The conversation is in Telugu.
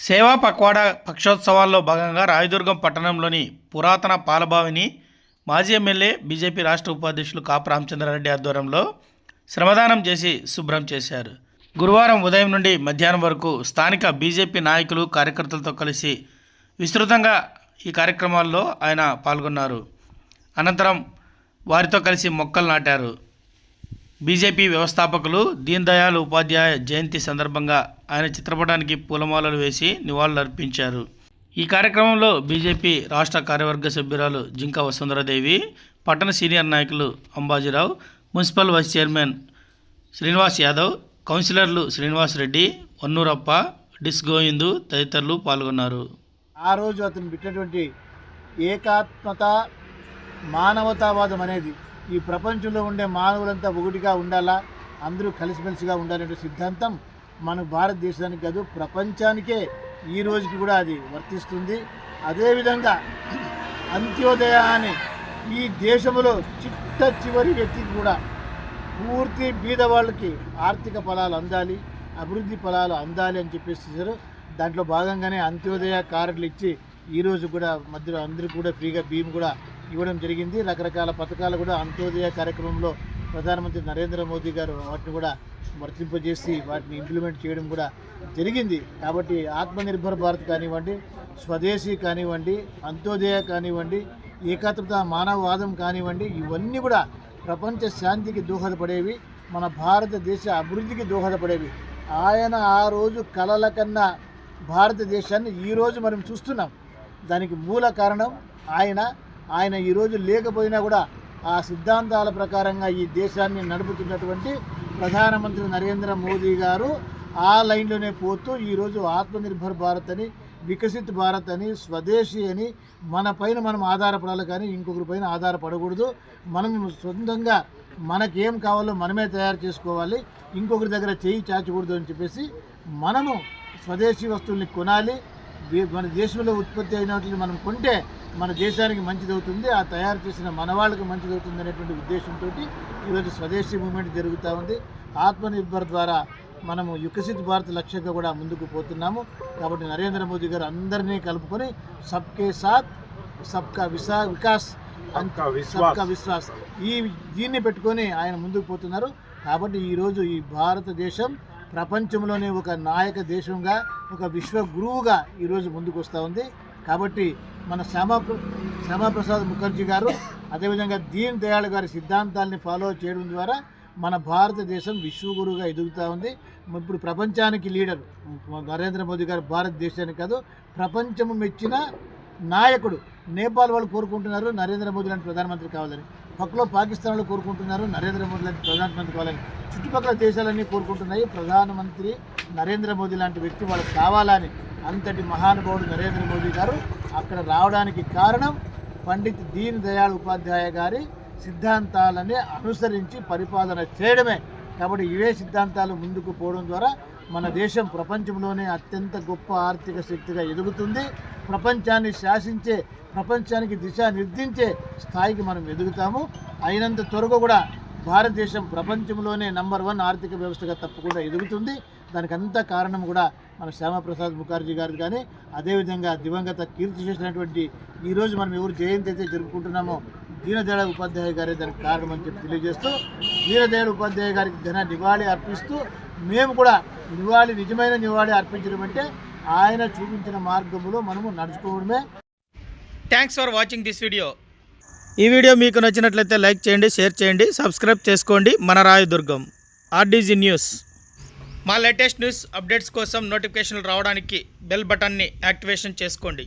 సేవా పక్వాడా పక్షోత్సవాల్లో భాగంగా రాయదుర్గం పట్టణంలోని పురాతన పాలబావిని మాజీ ఎమ్మెల్యే బీజేపీ రాష్ట్ర ఉపాధ్యక్షులు కాపు రామచంద్రారెడ్డి ఆధ్వర్యంలో శ్రమదానం చేసి శుభ్రం చేశారు. గురువారం ఉదయం నుండి మధ్యాహ్నం వరకు స్థానిక బీజేపీ నాయకులు కార్యకర్తలతో కలిసి విస్తృతంగా ఈ కార్యక్రమాల్లో ఆయన పాల్గొన్నారు. అనంతరం వారితో కలిసి మొక్కలు నాటారు. బీజేపీ వ్యవస్థాపకులు దీన్ దయాళ్ ఉపాధ్యాయ జయంతి సందర్భంగా ఆయన చిత్రపటానికి పూలమాలలు వేసి నివాళులర్పించారు. ఈ కార్యక్రమంలో బీజేపీ రాష్ట్ర కార్యవర్గ సభ్యురాలు జింకా వసుంధరాదేవి పట్టణ సీనియర్ నాయకులు Ambajirao municipal vice chairman Srinivas Yadav కౌన్సిలర్లు శ్రీనివాస్ రెడ్డి వన్నూరప్ప డిస్ గోవిందు తదితరులు పాల్గొన్నారు. ఆ రోజు అతను పెట్టినటువంటి ఏకాత్మత మానవతావాదం అనేది ఈ ప్రపంచంలో ఉండే మానవులంతా ఒకటిగా ఉండాలా? అందరూ కలిసిమెలిసిగా ఉండాలనే సిద్ధాంతం మన భారతదేశానికి కాదు ప్రపంచానికే ఈ రోజుకి కూడా అది వర్తిస్తుంది. అదేవిధంగా అంత్యోదయ అని ఈ దేశంలో చిట్ట చివరి వ్యక్తికి కూడా పూర్తి బీద వాళ్ళకి ఆర్థిక ఫలాలు అందాలి అభివృద్ధి ఫలాలు అందాలి అని చెప్పేసి దాంట్లో భాగంగానే అంత్యోదయ కార్డులు ఇచ్చి ఈరోజు కూడా మధ్యలో అందరికీ కూడా ఫ్రీగా బియ్యం కూడా ఇవ్వడం జరిగింది. రకరకాల పథకాలు కూడా అంత్యోదయ కార్యక్రమంలో ప్రధానమంత్రి నరేంద్ర మోదీ గారు వాటిని కూడా వర్తింపజేసి వాటిని ఇంప్లిమెంట్ చేయడం కూడా జరిగింది. కాబట్టి ఆత్మనిర్భర్ భారత్ కానివ్వండి స్వదేశీ కానివ్వండి అంత్యోదయ కానివ్వండి ఏకాత్మత మానవవాదం కానివ్వండి ఇవన్నీ కూడా ప్రపంచ శాంతికి దోహదపడేవి మన భారతదేశ అభివృద్ధికి దోహదపడేవి. ఆయన ఆ రోజు కలల కన్నా భారతదేశాన్ని ఈరోజు మనం చూస్తున్నాం. దానికి మూల కారణం ఆయన ఆయన ఈరోజు లేకపోయినా కూడా ఆ సిద్ధాంతాల ప్రకారంగా ఈ దేశాన్ని నడుపుతున్నటువంటి ప్రధానమంత్రి నరేంద్ర మోదీ గారు ఆ లైన్లోనే పోతూ ఈరోజు ఆత్మనిర్భర్ భారత్ అని వికసిత్ భారత్ అని స్వదేశీ అని మన పైన మనం ఆధారపడాలి కానీ ఇంకొకరి పైన ఆధారపడకూడదు. మనం సొంతంగా మనకేం కావాలో మనమే తయారు చేసుకోవాలి. ఇంకొకరి దగ్గర చేయి చాచకూడదు అని చెప్పేసి మనము స్వదేశీ వస్తువుల్ని కొనాలి. మన దేశంలో ఉత్పత్తి అయిన వాటిని మనం కొంటే మన దేశానికి మంచిది అవుతుంది ఆ తయారు చేసిన మన వాళ్ళకి మంచిది అవుతుంది అనేటువంటి ఉద్దేశంతో ఈరోజు స్వదేశీ మూమెంట్ జరుగుతూ ఉంది. ఆత్మనిర్భర్ ద్వారా మనము వికసిత్ భారత్ లక్ష్యంగా కూడా ముందుకు పోతున్నాము. కాబట్టి నరేంద్ర మోదీ గారు అందరినీ కలుపుకొని సబ్కే సాత్ సబ్కా విసా వికాస్ సబ్కా విశ్వాస్. సబ్కా విశ్వాస్. ఈ దీన్ని పెట్టుకొని ఆయన ముందుకు పోతున్నారు. కాబట్టి ఈరోజు ఈ భారతదేశం ప్రపంచంలోనే ఒక నాయక దేశంగా ఒక విశ్వ గురువుగా ఈరోజు ముందుకు వస్తూ ఉంది. కాబట్టి మన శ్యామా శ్యామాప్రసాద్ ముఖర్జీ గారు అదేవిధంగా దీన్ దయాళ్ గారి సిద్ధాంతాల్ని ఫాలో చేయడం ద్వారా మన భారతదేశం విశ్వగురుగా ఎదుగుతూ ఉంది. ఇప్పుడు ప్రపంచానికి లీడర్ నరేంద్ర మోదీ గారు భారతదేశానికి కాదు ప్రపంచము మెచ్చిన నాయకుడు నేపాల్ వాళ్ళు కోరుకుంటున్నారు నరేంద్ర మోదీ లాంటి ప్రధానమంత్రి కావాలని. పక్కలో పాకిస్తాన్ వాళ్ళు కోరుకుంటున్నారు నరేంద్ర మోదీ లాంటి ప్రధానమంత్రి కావాలని. చుట్టుపక్కల దేశాలన్నీ కోరుకుంటున్నాయి ప్రధానమంత్రి నరేంద్ర మోదీ లాంటి వ్యక్తి వాళ్ళకి కావాలని. అంతటి మహానుభావుడు నరేంద్ర మోదీ గారు అక్కడ రావడానికి కారణం పండిత్ దీన్ దయాళ్ ఉపాధ్యాయ గారి సిద్ధాంతాలని అనుసరించి పరిపాలన చేయడమే. కాబట్టి ఇవే సిద్ధాంతాలు ముందుకు పోవడం ద్వారా మన దేశం ప్రపంచంలోనే అత్యంత గొప్ప ఆర్థిక శక్తిగా ఎదుగుతుంది. ప్రపంచాన్ని శాసించే ప్రపంచానికి దిశ నిర్దించే స్థాయికి మనం ఎదుగుతాము. అయినంత త్వరగా కూడా భారతదేశం ప్రపంచంలోనే నంబర్ వన్ ఆర్థిక వ్యవస్థగా తప్పకుండా ఎదుగుతుంది. దానికి కారణం కూడా మన శ్యామప్రసాద్ ముఖర్జీ గారు కానీ అదేవిధంగా దివంగత కీర్తి చేసినటువంటి ఈరోజు మనం ఎవరు జయంతి అయితే జరుపుకుంటున్నామో దీనదయాళ ఉపాధ్యాయ గారే దానికి కారణం అని చెప్పి తెలియజేస్తూ దీనదయాళ ఉపాధ్యాయ గారికి ఘన నివాళి అర్పిస్తూ మేము కూడా నివాళి నిజమైన నివాళి అర్పించడం అంటే ఆయన చూపించిన మార్గంలో మనము నడుచుకోవడమే. Thanks for watching this video ఈ వీడియో మీకు నచ్చినట్లయితే లైక్ చేయండి షేర్ చేయండి సబ్స్క్రైబ్ చేసుకోండి. మన రాయదుర్గం ఆర్డీజీ న్యూస్. మా లేటెస్ట్ న్యూస్ అప్డేట్స్ కోసం నోటిఫికేషన్లు రావడానికి బెల్ బటన్ని యాక్టివేషన్ చేసుకోండి.